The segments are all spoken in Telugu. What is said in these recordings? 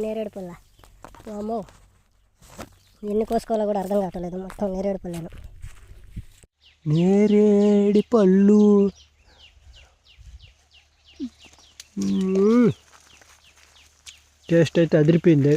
నేరేడు పుల్ల అమ్మో ఎన్ని కోసుకోవాలో కూడా అర్థం కావట్లేదు. మొత్తం నేరేడు పుల్లను నేరేడి పళ్ళు టేస్ట్ అయితే అదిరిపోయింది.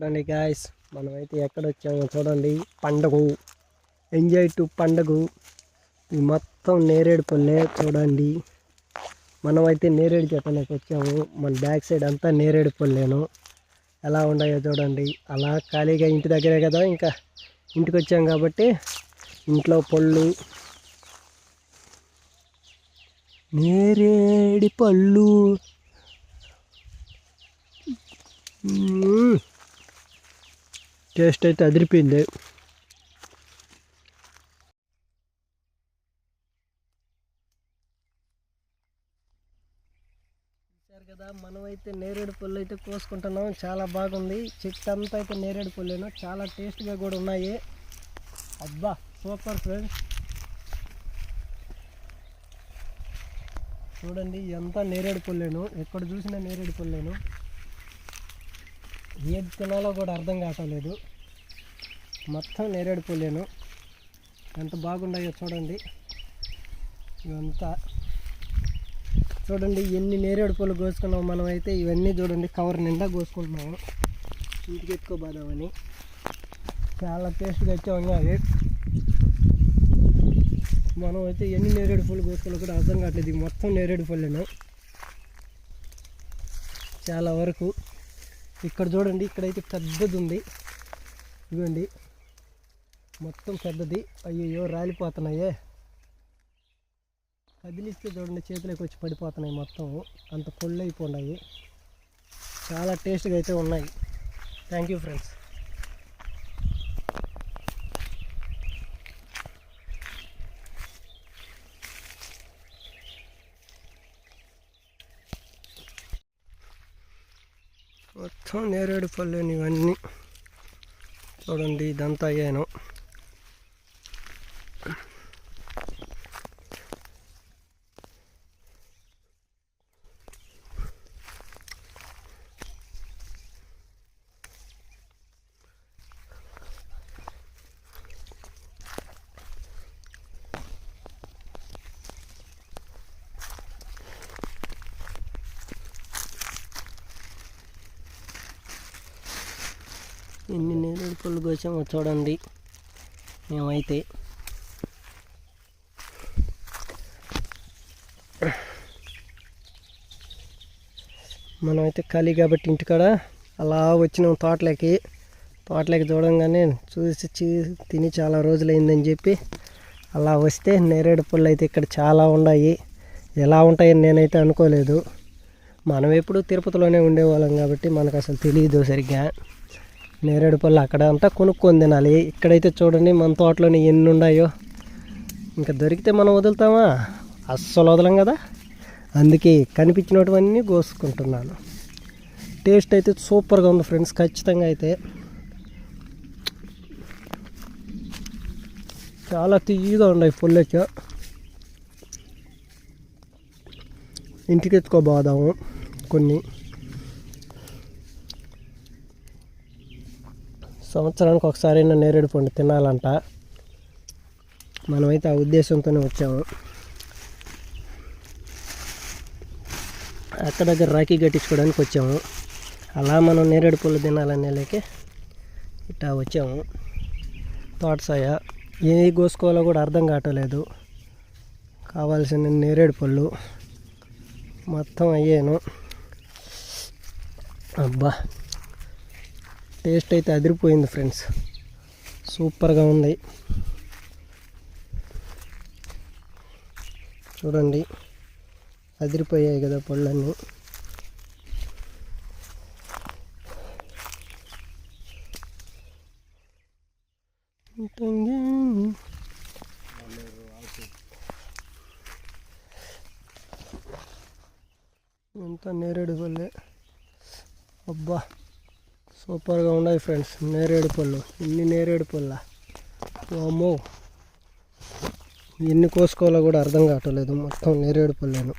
చూడండి గాయస్ మనమైతే ఎక్కడ వచ్చామో చూడండి. పండగ. ఎంజాయ్ టు పండగ. ఇది మొత్తం నేరేడు పల్లె చూడండి. మనమైతే నేరేడు చెట్టలోకి వచ్చాము. మన బ్యాక్ సైడ్ అంతా నేరేడు పల్లెను. ఎలా ఉన్నాయో చూడండి. అలా ఖాళీగా ఇంటి దగ్గరే కదా ఇంకా ఇంటికి వచ్చాం కాబట్టి ఇంట్లో పళ్ళు. నేరేడి పళ్ళు. టేస్ట్ అయితే అదిరిపోయింది. కదా మనమైతే నేరేడు పళ్ళు అయితే కోసుకుంటున్నాం. చాలా బాగుంది. చెట్టు అంతా అయితే నేరేడు పళ్ళేను? చాలా టేస్ట్గా కూడా ఉన్నాయి. అబ్బా సూపర్ ఫ్రెండ్స్. చూడండి ఎంత నేరేడు పళ్ళేను. ఎక్కడ చూసినా నేరేడు పళ్ళేను. ఏది తినాలో కూడా అర్థం కావట్లేదు. మొత్తం నేరేడు పూలేను. ఎంత బాగున్నాయో చూడండి. ఇవంతా చూడండి ఎన్ని నేరేడు పళ్ళు కోసుకున్నాం మనమైతే ఇవన్నీ చూడండి కవర్ నిండా కోసుకుంటున్నాము. ఇంటికి ఎత్తుకోబోదామని. చాలా టేస్ట్గా అయితే ఉన్నాయి మనం అయితే ఎన్ని నేరేడు పూలు కోసుకున్నా కూడా అర్థం కావట్లేదు. ఇది మొత్తం నేరేడు పూలేను. చాలా వరకు. ఇక్కడ చూడండి ఇక్కడైతే పెద్దది ఉంది ఇదిగోండి. మొత్తం పెద్దది. అయ్యో రాలిపోతున్నాయే. కదిలిస్తే చూడండి చేతిలోకి వచ్చి పడిపోతున్నాయి మొత్తం. అంత పొళ్ళు అయిపోయినాయి చాలా టేస్ట్గా అయితే ఉన్నాయి. థ్యాంక్ యూ ఫ్రెండ్స్ మొత్తం నేరేడు పళ్ళు ఇవన్నీ. చూడండి ఇదంతా అయ్యాను. ఎన్ని నేరేడు పళ్ళు కోసామో చూడండి. మేమైతే మనమైతే ఖాళీ కాబట్టి ఇంటికాడ అలా వచ్చినాం తోటలోకి. తోటలోకి చూడంగానే చూసి చీ- తిని చాలా రోజులైందని చెప్పి అలా వస్తే నేరేడు పళ్ళు అయితే ఇక్కడ చాలా ఉన్నాయి. ఎలా ఉంటాయని నేనైతే అనుకోలేదు. మనం ఎప్పుడు తిరుపతిలోనే ఉండేవాళ్ళం కాబట్టి మనకు అసలు తెలియదు సరిగ్గా. నేరేడు పళ్ళు అక్కడ అంతా కొనుక్కొని తినాలి. ఇక్కడైతే చూడండి మన తోటలోనే ఎన్ని ఉన్నాయో. ఇంకా దొరికితే మనం వదులుతామా? అస్సలు వదలం కదా. అందుకే కనిపించినటువన్నీ కోసుకుంటున్నాను. టేస్ట్ అయితే సూపర్గా ఉంది ఫ్రెండ్స్ ఖచ్చితంగా అయితే. చాలా తీయగా ఉన్నాయి పుల్లెక్క. ఇంటికి ఎత్తుకోబోదాము కొన్ని. సంవత్సరానికి ఒకసారి నేరేడు పండు తినాలంట. మనమైతే ఆ ఉద్దేశంతోనే వచ్చాము. అక్క దగ్గర రాఖీ కట్టించుకోవడానికి వచ్చాము. అలా మనం నేరేడు పళ్ళు తినాలనే లేకే ఇట్లా వచ్చాము. తోటసాయ ఏ కోసుకోవాలో కూడా అర్థం కావట్లేదు. కావాల్సిన నేరేడు పళ్ళు మొత్తం అయ్యాను. అబ్బా. టేస్ట్ అయితే అదిరిపోయింది ఫ్రెండ్స్. సూపర్గా ఉంది. చూడండి. అదిరిపోయాయి కదా పళ్ళన్నీ. అంతా నేరేడు పల్లె అబ్బా. సూపర్గా ఉన్నాయి ఫ్రెండ్స్. నేరేడు పళ్ళు ఇన్ని నేరేడు పళ్ళ అమ్మో ఎన్ని కోసుకోవాలో కూడా అర్థం కావట్లేదు మొత్తం నేరేడు పళ్ళేను